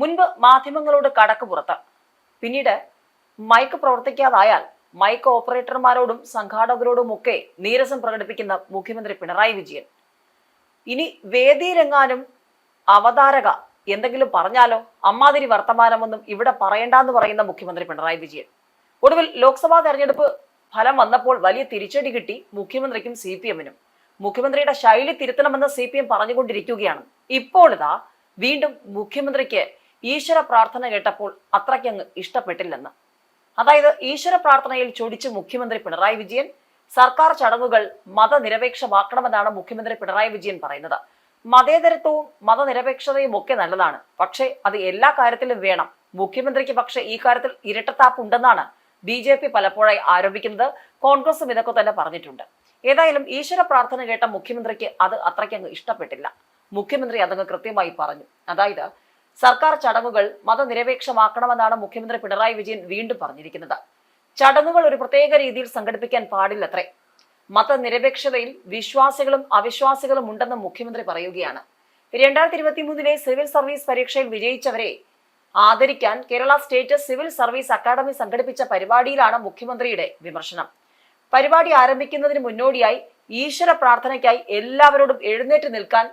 മുൻപ് മാധ്യമങ്ങളോട് കടക്ക് പുറത്ത്. പിന്നീട് മൈക്ക് പ്രവർത്തിക്കാതായാൽ മൈക്ക് ഓപ്പറേറ്റർമാരോടും സംഘാടകരോടുമൊക്കെ നീരസം പ്രകടിപ്പിക്കുന്ന മുഖ്യമന്ത്രി പിണറായി വിജയൻ. ഇനി വേദിയിലെങ്ങാനും അവതാരക എന്തെങ്കിലും പറഞ്ഞാലോ? അമ്മാതിരി വർത്തമാനമൊന്നും ഇവിടെ പറയണ്ടെന്ന് പറയുന്ന മുഖ്യമന്ത്രി പിണറായി വിജയൻ. ഒടുവിൽ ലോക്സഭാ തെരഞ്ഞെടുപ്പ് ഫലം വന്നപ്പോൾ വലിയ തിരിച്ചടി കിട്ടി മുഖ്യമന്ത്രിക്കും സി പി എമ്മിനും. മുഖ്യമന്ത്രിയുടെ ശൈലി തിരുത്തണമെന്ന് സി പി എം പറഞ്ഞുകൊണ്ടിരിക്കുകയാണ്. ഇപ്പോൾ ഇതാ വീണ്ടും മുഖ്യമന്ത്രിക്ക് ഈശ്വര പ്രാർത്ഥന കേട്ടപ്പോൾ അത്രയ്ക്കങ്ങ് ഇഷ്ടപ്പെട്ടില്ലെന്ന്. അതായത് ഈശ്വര പ്രാർത്ഥനയിൽ ചൊടിച്ച് മുഖ്യമന്ത്രി പിണറായി വിജയൻ സർക്കാർ ചടങ്ങുകൾ മതനിരപേക്ഷമാക്കണമെന്നാണ് മുഖ്യമന്ത്രി പിണറായി വിജയൻ പറയുന്നത്. മതേതരത്വവും മതനിരപേക്ഷതയും ഒക്കെ നല്ലതാണ്. പക്ഷേ അത് എല്ലാ കാര്യത്തിലും വേണം. മുഖ്യമന്ത്രിക്ക് പക്ഷേ ഈ കാര്യത്തിൽ ഇരട്ടത്താപ്പ് ഉണ്ടെന്നാണ് ബി ജെ പി പലപ്പോഴായി ആരോപിക്കുന്നത്. കോൺഗ്രസും ഇതൊക്കെ തന്നെ പറഞ്ഞിട്ടുണ്ട്. ഏതായാലും ഈശ്വര പ്രാർത്ഥന കേട്ട മുഖ്യമന്ത്രിക്ക് അത് അത്രയ്ക്കങ്ങ് ഇഷ്ടപ്പെട്ടില്ല. മുഖ്യമന്ത്രി അതങ്ങ് കൃത്യമായി പറഞ്ഞു. അതായത് സർക്കാർ ചടങ്ങുകൾ മതനിരപേക്ഷമാക്കണമെന്നാണ് മുഖ്യമന്ത്രി പിണറായി വിജയൻ വീണ്ടും പറഞ്ഞിരിക്കുന്നത്. ചടങ്ങുകൾ ഒരു പ്രത്യേക രീതിയിൽ സംഘടിപ്പിക്കാൻ പാടില്ലത്രേ. മതനിരപേക്ഷതയിൽ വിശ്വാസികളും അവിശ്വാസികളും ഉണ്ടെന്ന് മുഖ്യമന്ത്രി പറയുകയാണ്. രണ്ടായിരത്തി ഇരുപത്തി മൂന്നിലെ സിവിൽ സർവീസ് പരീക്ഷയിൽ വിജയിച്ചവരെ ആദരിക്കാൻ Kerala state civil service academy സംഘടിപ്പിച്ച പരിപാടിയിലാണ് മുഖ്യമന്ത്രിയുടെ വിമർശനം. പരിപാടി ആരംഭിക്കുന്നതിന് മുന്നോടിയായി ഈശ്വര പ്രാർത്ഥനയ്ക്കായി എല്ലാവരോടും എഴുന്നേറ്റ് നിൽക്കാൻ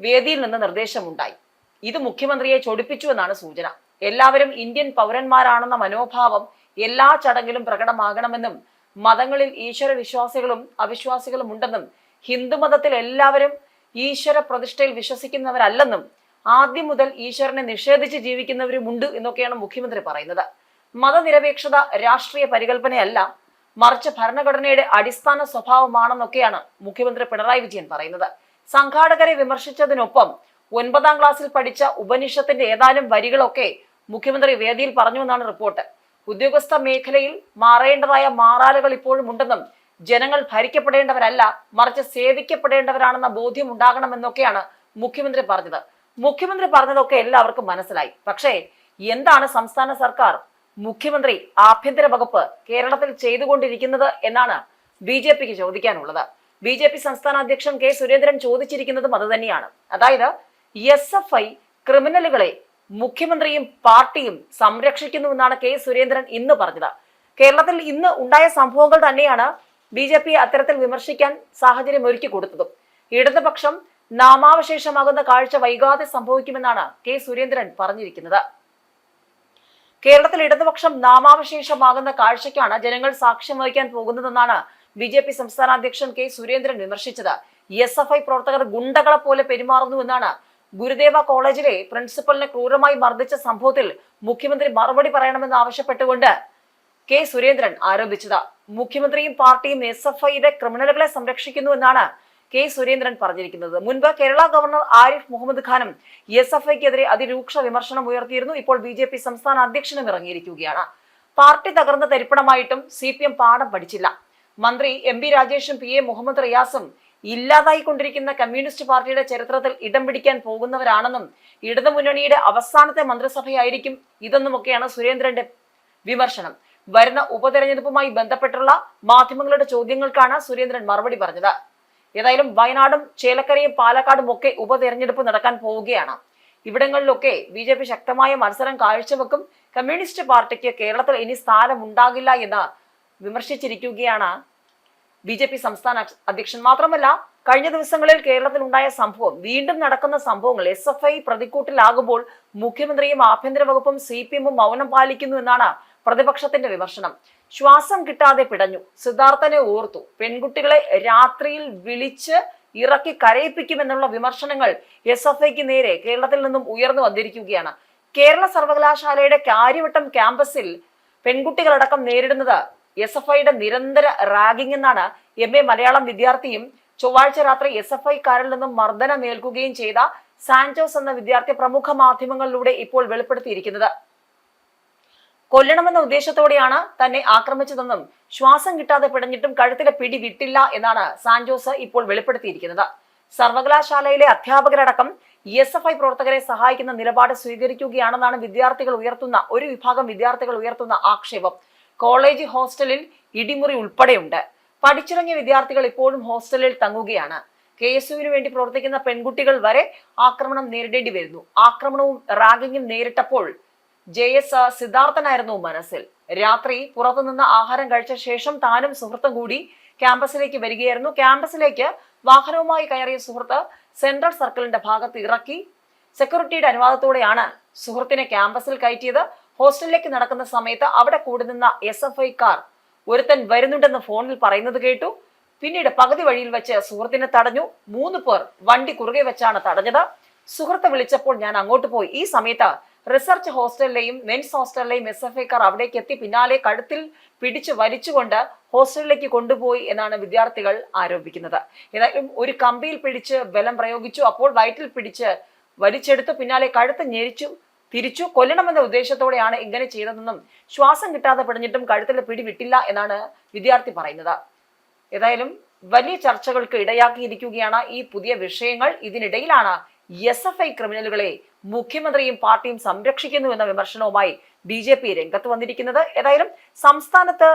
വേദിയിൽ നിന്ന് നിർദ്ദേശമുണ്ടായി. ഇത് മുഖ്യമന്ത്രിയെ ചൊടിപ്പിച്ചു എന്നാണ് സൂചന. എല്ലാവരും ഇന്ത്യൻ പൗരന്മാരാണെന്ന മനോഭാവം എല്ലാ ചടങ്ങിലും പ്രകടമാകണമെന്നും മതങ്ങളിൽ ഈശ്വര വിശ്വാസികളും അവിശ്വാസികളും ഉണ്ടെന്നും ഹിന്ദുമതത്തിൽ എല്ലാവരും ഈശ്വര പ്രതിഷ്ഠയിൽ വിശ്വസിക്കുന്നവരല്ലെന്നും ആദ്യം മുതൽ ഈശ്വരനെ നിഷേധിച്ച് ജീവിക്കുന്നവരുമുണ്ട് എന്നൊക്കെയാണ് മുഖ്യമന്ത്രി പറയുന്നത്. മതനിരപേക്ഷത രാഷ്ട്രീയ പരികല്പനയല്ല മറിച്ച് ഭരണഘടനയുടെ അടിസ്ഥാന സ്വഭാവമാണെന്നൊക്കെയാണ് മുഖ്യമന്ത്രി പിണറായി വിജയൻ പറയുന്നത്. സംഘാടകരെ വിമർശിച്ചതിനൊപ്പം ഒൻപതാം ക്ലാസ്സിൽ പഠിച്ച ഉപനിഷത്തിന്റെ ഏതാനും വരികളൊക്കെ മുഖ്യമന്ത്രി വേദിയിൽ പറഞ്ഞുവെന്നാണ് റിപ്പോർട്ട്. ഉദ്യോഗസ്ഥ മേഖലയിൽ മാറേണ്ടതായ മാറാലുകൾ ഇപ്പോഴും ഉണ്ടെന്നും ജനങ്ങൾ ഭരിക്കപ്പെടേണ്ടവരല്ല മറിച്ച് സേവിക്കപ്പെടേണ്ടവരാണെന്ന ബോധ്യം ഉണ്ടാകണമെന്നൊക്കെയാണ് മുഖ്യമന്ത്രി പറഞ്ഞത്. മുഖ്യമന്ത്രി പറഞ്ഞതൊക്കെ എല്ലാവർക്കും മനസ്സിലായി. പക്ഷേ എന്താണ് സംസ്ഥാന സർക്കാർ മുഖ്യമന്ത്രി ആഭ്യന്തര വകുപ്പ് കേരളത്തിൽ ചെയ്തുകൊണ്ടിരിക്കുന്നത് എന്നാണ് ബി ജെ പിക്ക് ചോദിക്കാനുള്ളത്. ബി ജെ പി സംസ്ഥാന അധ്യക്ഷൻ കെ സുരേന്ദ്രൻ ചോദിച്ചിരിക്കുന്നതും അതുതന്നെയാണ് അതായത് എസ് എഫ് ഐ ക്രിമിനലുകളെ മുഖ്യമന്ത്രിയും പാർട്ടിയും സംരക്ഷിക്കുന്നുവെന്നാണ് കെ സുരേന്ദ്രൻ ഇന്ന് പറഞ്ഞത്. കേരളത്തിൽ ഇന്ന് ഉണ്ടായ സംഭവങ്ങൾ തന്നെയാണ് ബി ജെ പി അത്തരത്തിൽ വിമർശിക്കാൻ സാഹചര്യം ഒരുക്കി കൊടുത്തതും. ഇടതുപക്ഷം നാമാവശേഷമാകുന്ന കാഴ്ച വൈകാതെ സംഭവിക്കുമെന്നാണ് കെ സുരേന്ദ്രൻ പറഞ്ഞിരിക്കുന്നത്. കേരളത്തിൽ ഇടതുപക്ഷം നാമാവശേഷമാകുന്ന കാഴ്ചയ്ക്കാണ് ജനങ്ങൾ സാക്ഷ്യം വഹിക്കാൻ പോകുന്നതെന്നാണ് ബി ജെ പി സംസ്ഥാന അധ്യക്ഷൻ കെ സുരേന്ദ്രൻ വിമർശിച്ചത്. എസ് എഫ് ഐ പ്രവർത്തകർ ഗുണ്ടകളെ പോലെ പെരുമാറുന്നുവെന്നാണ് ഗുരുദേവ കോളേജിലെ പ്രിൻസിപ്പലിനെ ക്രൂരമായി മർദ്ദിച്ച സംഭവത്തിൽ മുഖ്യമന്ത്രി മറുപടി പറയണമെന്ന് ആവശ്യപ്പെട്ടുകൊണ്ട് കെ സുരേന്ദ്രൻ ആരോപിച്ചത്. മുഖ്യമന്ത്രിയും പാർട്ടിയും എസ് എഫ് ഐയുടെ ക്രിമിനലുകളെ സംരക്ഷിക്കുന്നു എന്നാണ് കെ സുരേന്ദ്രൻ പറഞ്ഞിരിക്കുന്നത്. മുൻപ് കേരള ഗവർണർ ആരിഫ് മുഹമ്മദ് ഖാനും എസ് എഫ് ഐക്കെതിരെ അതിരൂക്ഷ വിമർശനം ഉയർത്തിയിരുന്നു. ഇപ്പോൾ ബി ജെ പി സംസ്ഥാന അധ്യക്ഷനും ഇറങ്ങിയിരിക്കുകയാണ്. പാർട്ടി തകർന്ന തരിപ്പണമായിട്ടും സി പി എം പാഠം പഠിച്ചില്ല. മന്ത്രി എം രാജേഷും പി എ മുഹമ്മദ് റിയാസും ഇല്ലാതായിക്കൊണ്ടിരിക്കുന്ന കമ്മ്യൂണിസ്റ്റ് പാർട്ടിയുടെ ചരിത്രത്തിൽ ഇടം പിടിക്കാൻ പോകുന്നവരാണെന്നും ഇടതുമുന്നണിയുടെ അവസാനത്തെ മന്ത്രിസഭയായിരിക്കും ഇതെന്നുമൊക്കെയാണ് സുരേന്ദ്രന്റെ വിമർശനം. വരുന്ന ഉപതെരഞ്ഞെടുപ്പുമായി ബന്ധപ്പെട്ടുള്ള മാധ്യമങ്ങളുടെ ചോദ്യങ്ങൾക്കാണ് സുരേന്ദ്രൻ മറുപടി പറഞ്ഞത്. ഏതായാലും വയനാടും ചേലക്കരയും പാലക്കാടും ഒക്കെ ഉപതെരഞ്ഞെടുപ്പ് നടക്കാൻ പോവുകയാണ്. ഇവിടങ്ങളിലൊക്കെ ബി ജെ പി ശക്തമായ മത്സരം കാഴ്ചവെക്കും. കമ്മ്യൂണിസ്റ്റ് പാർട്ടിക്ക് കേരളത്തിൽ ഇനി സ്ഥാനമുണ്ടാകില്ല എന്ന് വിമർശിച്ചിരിക്കുകയാണ് ബി ജെ പി സംസ്ഥാന അധ്യക്ഷൻ മാത്രമല്ല കഴിഞ്ഞ ദിവസങ്ങളിൽ കേരളത്തിൽ ഉണ്ടായ സംഭവം വീണ്ടും നടക്കുന്ന സംഭവങ്ങൾ എസ് എഫ് ഐ പ്രതിക്കൂട്ടിലാകുമ്പോൾ മുഖ്യമന്ത്രിയും ആഭ്യന്തര വകുപ്പും സി പി എമ്മും മൗനം പാലിക്കുന്നു എന്നാണ് പ്രതിപക്ഷത്തിന്റെ വിമർശനം. ശ്വാസം കിട്ടാതെ പിടഞ്ഞു. സിദ്ധാർത്ഥനെ ഓർത്തു. പെൺകുട്ടികളെ രാത്രിയിൽ വിളിച്ച് ഇറക്കി കരയിപ്പിക്കുമെന്നുള്ള വിമർശനങ്ങൾ എസ് എഫ് ഐക്ക് നേരെ കേരളത്തിൽ നിന്നും ഉയർന്നു വന്നിരിക്കുകയാണ്. കേരള സർവകലാശാലയുടെ കാര്യവട്ടം ക്യാമ്പസിൽ പെൺകുട്ടികളടക്കം നേരിടുന്നത് എസ് എഫ് ഐയുടെ നിരന്തര റാഗിംഗ് എന്നാണ് എം എ മലയാളം വിദ്യാർത്ഥിയും ചൊവ്വാഴ്ച രാത്രി എസ് എഫ് ഐക്കാരിൽ നിന്നും മർദ്ദനമേൽക്കുകയും ചെയ്ത സാന്റോസ് എന്ന വിദ്യാർത്ഥി പ്രമുഖ മാധ്യമങ്ങളിലൂടെ ഇപ്പോൾ വെളിപ്പെടുത്തിയിരിക്കുന്നത്. കൊല്ലണമെന്ന ഉദ്ദേശത്തോടെയാണ് തന്നെ ആക്രമിച്ചതെന്നും ശ്വാസം കിട്ടാതെ പിടഞ്ഞിട്ടും കഴുത്തിലെ പിടി വിട്ടില്ല എന്നാണ് സാൻജോസ് ഇപ്പോൾ വെളിപ്പെടുത്തിയിരിക്കുന്നത്. സർവകലാശാലയിലെ അധ്യാപകരടക്കം എസ് എഫ് ഐ പ്രവർത്തകരെ സഹായിക്കുന്ന നിലപാട് സ്വീകരിക്കുകയാണെന്നാണ് വിദ്യാർത്ഥികൾ ഉയർത്തുന്ന ഒരു വിഭാഗം വിദ്യാർത്ഥികൾ ഉയർത്തുന്ന ആക്ഷേപം. കോളേജ് ഹോസ്റ്റലിൽ ഇടിമുറി ഉൾപ്പെടെയുണ്ട്. പഠിച്ചിറങ്ങിയ വിദ്യാർത്ഥികൾ ഇപ്പോഴും ഹോസ്റ്റലിൽ തങ്ങുകയാണ്. കെ എസ് യുവിന് വേണ്ടി പ്രവർത്തിക്കുന്ന പെൺകുട്ടികൾ വരെ ആക്രമണം നേരിടേണ്ടി വരുന്നു. ആക്രമണവും റാഗിങ്ങും നേരിട്ടപ്പോൾ ജെ എസ് സിദ്ധാർത്ഥനായിരുന്നു മനസ്സിൽ. രാത്രി പുറത്തുനിന്ന് ആഹാരം കഴിച്ച ശേഷം താനും സുഹൃത്തും കൂടി ക്യാമ്പസിലേക്ക് വരികയായിരുന്നു. ക്യാമ്പസിലേക്ക് വാഹനവുമായി കയറിയ സുഹൃത്ത് സെൻട്രൽ സർക്കിളിന്റെ ഭാഗത്ത് ഇറക്കി സെക്യൂരിറ്റിയുടെ അനുവാദത്തോടെയാണ് സുഹൃത്തിനെ ക്യാമ്പസിൽ കയറ്റിയത്. ഹോസ്റ്റലിലേക്ക് നടക്കുന്ന സമയത്ത് അവിടെ കൂടി നിന്ന എസ് എഫ് ഐക്കാർ ഒരുത്തൻ വരുന്നുണ്ടെന്ന് ഫോണിൽ പറയുന്നത് കേട്ടു. പിന്നീട് പകുതി വഴിയിൽ വെച്ച് സുഹൃത്തിനെ തടഞ്ഞു. മൂന്ന് പേർ വണ്ടി കുറുകെ വെച്ചാണ് തടഞ്ഞത്. സുഹൃത്തെ വിളിച്ചപ്പോൾ ഞാൻ അങ്ങോട്ട് പോയി. ഈ സമയത്ത് റിസർച്ച് ഹോസ്റ്റലിലെയും മെൻസ് ഹോസ്റ്റലിലെയും എസ് എഫ് ഐക്കാർ അവിടേക്ക് എത്തി. പിന്നാലെ കഴുത്തിൽ പിടിച്ചു വലിച്ചുകൊണ്ട് ഹോസ്റ്റലിലേക്ക് കൊണ്ടുപോയി എന്നാണ് വിദ്യാർത്ഥികൾ ആരോപിക്കുന്നത്. ഏതായാലും ഒരു കമ്പിയിൽ പിടിച്ച് ബലം പ്രയോഗിച്ചു. അപ്പോൾ വയറ്റിൽ പിടിച്ച് വലിച്ചെടുത്തു. പിന്നാലെ കഴുത്ത് ഞെരിച്ചു. തിരിച്ചു കൊല്ലണമെന്ന ഉദ്ദേശത്തോടെയാണ് ഇങ്ങനെ ചെയ്തതെന്നും ശ്വാസം കിട്ടാതെ പിടഞ്ഞിട്ടും കഴുത്തിലെ പിടി വിട്ടില്ല എന്നാണ് വിദ്യാർത്ഥി പറയുന്നത്. ഏതായാലും വലിയ ചർച്ചകൾക്ക് ഇടയാക്കിയിരിക്കുകയാണ് ഈ പുതിയ വിഷയങ്ങൾ. ഇതിനിടയിലാണ് എസ് എഫ് ഐ ക്രിമിനലുകളെ മുഖ്യമന്ത്രിയും പാർട്ടിയും സംരക്ഷിക്കുന്നു എന്ന വിമർശനവുമായി ബി ജെ പി രംഗത്ത് വന്നിരിക്കുന്നത്. ഏതായാലും സംസ്ഥാനത്ത്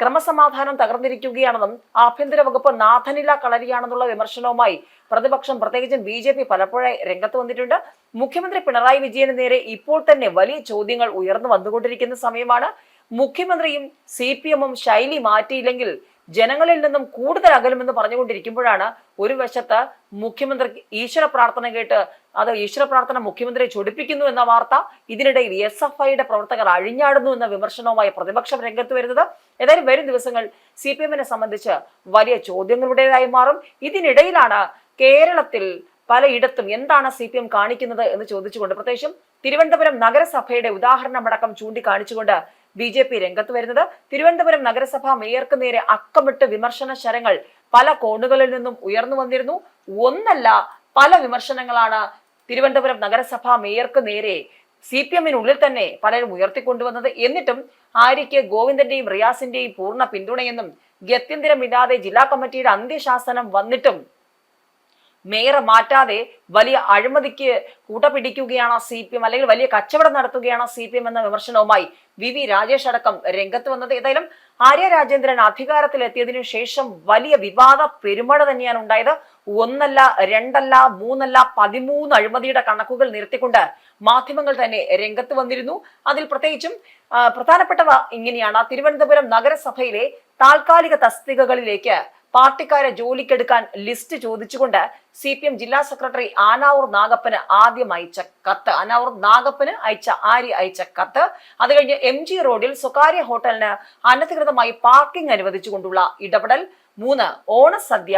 ക്രമസമാധാനം തകർന്നിരിക്കുകയാണെന്നും ആഭ്യന്തര വകുപ്പ് നാഥനില കളരിയാണെന്നുള്ള വിമർശനവുമായി പ്രതിപക്ഷം പ്രത്യേകിച്ചും ബി ജെ പി പലപ്പോഴായി രംഗത്ത് വന്നിട്ടുണ്ട്. മുഖ്യമന്ത്രി പിണറായി വിജയന് നേരെ ഇപ്പോൾ തന്നെ വലിയ ചോദ്യങ്ങൾ ഉയർന്നു വന്നുകൊണ്ടിരിക്കുന്ന സമയമാണ്. മുഖ്യമന്ത്രിയും സി ശൈലി മാറ്റിയില്ലെങ്കിൽ ജനങ്ങളിൽ നിന്നും കൂടുതൽ അകലുമെന്ന് പറഞ്ഞുകൊണ്ടിരിക്കുമ്പോഴാണ് ഒരു വശത്ത് മുഖ്യമന്ത്രി ഈശ്വര പ്രാർത്ഥന കേട്ട് അത് ഈശ്വര പ്രാർത്ഥന മുഖ്യമന്ത്രിയെ ചൊടിപ്പിക്കുന്നു എന്ന വാർത്ത ഇതിനിടയിൽ എസ് എഫ് ഐയുടെ പ്രവർത്തകർ അഴിഞ്ഞാടുന്നു എന്ന വിമർശനവുമായി പ്രതിപക്ഷം രംഗത്ത് വരുന്നത്. ഏതായാലും വരും ദിവസങ്ങൾ സി പി എമ്മിനെ സംബന്ധിച്ച് വലിയ ചോദ്യങ്ങളുടേതായി മാറും. ഇതിനിടയിലാണ് കേരളത്തിൽ പലയിടത്തും എന്താണ് സി പി എം കാണിക്കുന്നത് എന്ന് ചോദിച്ചുകൊണ്ട് പ്രത്യേകിച്ചും തിരുവനന്തപുരം നഗരസഭയുടെ ഉദാഹരണമടക്കം ചൂണ്ടിക്കാണിച്ചുകൊണ്ട് ബി ജെ പി രംഗത്ത് വരുന്നത്. തിരുവനന്തപുരം നഗരസഭ മേയർക്ക് നേരെ അക്കമിട്ട് വിമർശന ശരങ്ങൾ പല കോണുകളിൽ നിന്നും ഉയർന്നു വന്നിരുന്നു. ഒന്നല്ല പല വിമർശനങ്ങളാണ് തിരുവനന്തപുരം നഗരസഭ മേയർക്ക് നേരെ സി പി എമ്മിനുള്ളിൽ തന്നെ പലരും ഉയർത്തിക്കൊണ്ടുവന്നത്. എന്നിട്ടും ആര്യയ്ക്ക് ഗോവിന്ദന്റെയും റിയാസിന്റെയും പൂർണ പിന്തുണയെന്നും ഗത്യന്തരമില്ലാതെ ജില്ലാ കമ്മിറ്റിയുടെ അന്ത്യശാസനം വന്നിട്ടും മേയറെ മാറ്റാതെ വലിയ അഴിമതിക്ക് കൂട്ടപിടിക്കുകയാണ് സി പി എം അല്ലെങ്കിൽ വലിയ കച്ചവടം നടത്തുകയാണ് സി പി എം എന്ന വിമർശനവുമായി വി വി രാജേഷ് അടക്കം രംഗത്ത് വന്നത്. ഏതായാലും ആര്യ രാജേന്ദ്രൻ അധികാരത്തിലെത്തിയതിനു ശേഷം വലിയ വിവാദ പെരുമഴ തന്നെയാണ് ഉണ്ടായത്. ഒന്നല്ല രണ്ടല്ല മൂന്നല്ല പതിമൂന്ന് അഴിമതിയുടെ കണക്കുകൾ നിർത്തിക്കൊണ്ട് മാധ്യമങ്ങൾ തന്നെ രംഗത്ത് വന്നിരുന്നു. അതിൽ പ്രത്യേകിച്ചും പ്രധാനപ്പെട്ടവ ഇങ്ങനെയാണ്. തിരുവനന്തപുരം നഗരസഭയിലെ താൽക്കാലിക തസ്തികകളിലേക്ക് പാർട്ടിക്കാരെ ജോലിക്കെടുക്കാൻ ലിസ്റ്റ് ചോദിച്ചുകൊണ്ട് സി ജില്ലാ സെക്രട്ടറി ആനാവൂർ നാഗപ്പന് ആദ്യം അയച്ച കത്ത്. അനാവൂർ നാഗപ്പന് അയച്ച ആര്യ അയച്ച കത്ത്. അത് കഴിഞ്ഞ് എം ജി റോഡിൽ സ്വകാര്യ ഹോട്ടലിന് അനധികൃതമായി പാർക്കിംഗ് അനുവദിച്ചുകൊണ്ടുള്ള ഇടപെടൽ. മൂന്ന് ഓണസദ്യ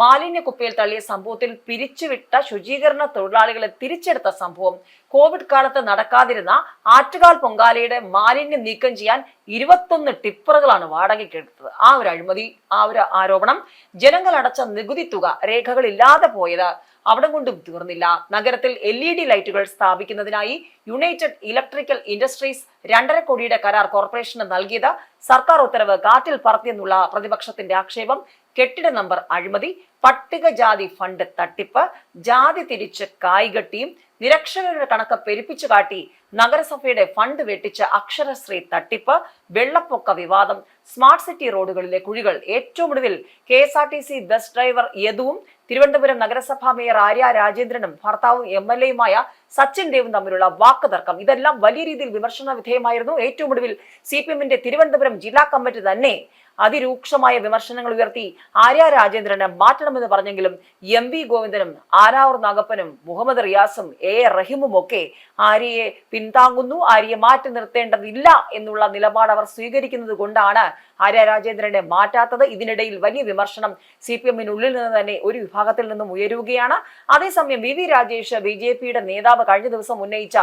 മാലിന്യ കുപ്പയിൽ തള്ളിയ സംഭവത്തിൽ പിരിച്ചുവിട്ട ശുചീകരണ തൊഴിലാളികളെ തിരിച്ചെടുത്ത സംഭവം. കോവിഡ് കാലത്ത് നടക്കാതിരുന്ന ആറ്റുകാൽ പൊങ്കാലയുടെ മാലിന്യം നീക്കം ചെയ്യാൻ ഇരുപത്തൊന്ന് ടിപ്പറുകളാണ് വാടകയ്ക്ക് എടുത്തത് ആ ഒരു അഴിമതി ആ ഒരു ആരോപണം ജനങ്ങൾ അടച്ച നികുതി തുക രേഖകളില്ലാതെ പോയത്. അവിടെ കൊണ്ടും തീർന്നില്ല. നഗരത്തിൽ എൽ ഇ ഡി ലൈറ്റുകൾ സ്ഥാപിക്കുന്നതിനായി യുണൈറ്റഡ് ഇലക്ട്രിക്കൽ ഇൻഡസ്ട്രീസ് രണ്ടര കോടിയുടെ കരാർ കോർപ്പറേഷന് നൽകിയത്. സർക്കാർ ഉത്തരവ് കാറ്റിൽ പറത്തിയെന്നുള്ള പ്രതിപക്ഷത്തിന്റെ ആക്ഷേപം. കെട്ടിട നമ്പർ അഴിമതി പട്ടികജാതി ഫണ്ട് തട്ടിപ്പ് ജാതി തിരിച്ച് കായ്കട്ടിയും നിരക്ഷരരുടെ കണക്ക് പെരുപ്പിച്ചു കാട്ടി നഗരസഭയുടെ ഫണ്ട് വെട്ടിച്ച അക്ഷരശ്രീ തട്ടിപ്പ് വെള്ളപ്പൊക്ക വിവാദം സ്മാർട്ട് സിറ്റി റോഡുകളിലെ കുഴികൾ. ഏറ്റവും ഒടുവിൽ K S R T C bus driver യദുവും Thiruvananthapuram നഗരസഭാ മേയർ ആര്യ രാജേന്ദ്രനും ഭർത്താവും എം എൽ എയുമായ സച്ചിൻ ദേവും തമ്മിലുള്ള വാക്ക് തർക്കം ഇതെല്ലാം വലിയ രീതിയിൽ വിമർശന വിധേയമായിരുന്നു. ഏറ്റവും ഒടുവിൽ സി പി എമ്മിന്റെ തിരുവനന്തപുരം ജില്ലാ കമ്മിറ്റി തന്നെ അതിരൂക്ഷമായ വിമർശനങ്ങൾ ഉയർത്തി ആര്യ രാജേന്ദ്രനെ മാറ്റണമെന്ന് പറഞ്ഞെങ്കിലും എം വി ഗോവിന്ദനും ആരാവൂർ നാഗപ്പനും മുഹമ്മദ് റിയാസും എ റഹീമും ഒക്കെ ആര്യയെ പിന്താങ്ങുന്നു. ആര്യയെ മാറ്റി നിർത്തേണ്ടതില്ല എന്നുള്ള നിലപാട് അവർ സ്വീകരിക്കുന്നത് കൊണ്ടാണ് ആര്യ രാജേന്ദ്രനെ മാറ്റാത്തത്. ഇതിനിടയിൽ വലിയ വിമർശനം സി പി എമ്മിനുള്ളിൽ നിന്ന് തന്നെ ഒരു വിഭാഗത്തിൽ നിന്നും ഉയരുകയാണ്. അതേസമയം V V Rajesh B J പിയുടെ നേതാവ് കഴിഞ്ഞ ദിവസം ഉന്നയിച്ച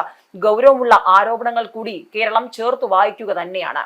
ഗൗരവമുള്ള ആരോപണങ്ങൾ കൂടി കേരളം ചേർത്ത് വായിക്കുക തന്നെയാണ്.